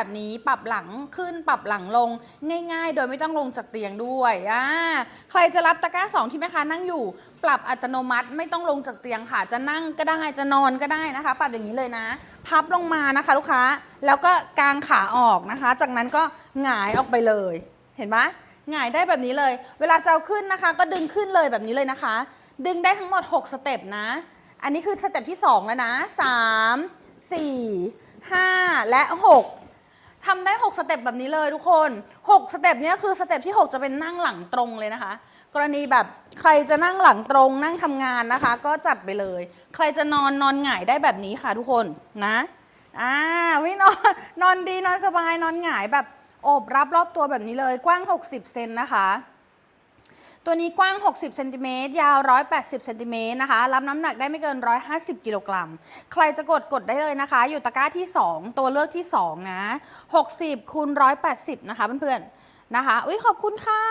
แบบนี้ปรับหลังขึ้นปรับหลังลงง่าย ๆ โดยไม่ต้องลงจากเตียงด้วยอ่าใครจะรับตะกร้าสองที่แม่ค้านั่งอยู่ ปรับอัตโนมัติไม่ต้องลงจากเตียงค่ะ จะนั่งก็ได้จะนอนก็ได้นะคะ ปรับอย่างนี้เลยนะ พับลงมานะคะ ลูกค้าแล้วก็กางขาออกนะคะ จากนั้นก็หงายออกไปเลย เห็นไหมหงายได้แบบนี้เลย เวลาจะเอาขึ้นนะคะ ก็ดึงขึ้นเลยแบบนี้เลยนะคะ ดึงได้ทั้งหมด 6 สเต็ปนะ อันนี้คือสเต็ปที่ 2 แล้วนะ 3 4 5 และ 6 ทำได้ 6 สเต็ปแบบนี้เลยทุกคน 6 สเต็ปเนี้ยคือสเต็ปที่ 6 จะเป็นนั่งหลังตรงเลยนะคะ กรณีแบบใครจะนั่งหลังตรงนั่งทำงานนะคะ ก็จัดไปเลย ใครจะนอนนอนหงายได้แบบนี้ค่ะทุกคนนะอ่าวินอนนอนดีนอนสบายนอนหงายแบบโอบรับรอบตัวแบบนี้เลยกว้าง 60 เซนนะคะ ตัวนี้กว้าง 60เซนติเมตรยาว 180เซนติเมตรนะคะ รับน้ำหนักได้ไม่เกิน 150 กิโลกรัม ใครจะกดกดได้เลยนะคะ อยู่ตะกร้าที่ 2 ตัวเลือกที่ 2 นะ 60คูณ180 นะคะเพื่อนๆ นะคะ อุ้ยขอบคุณค่ะ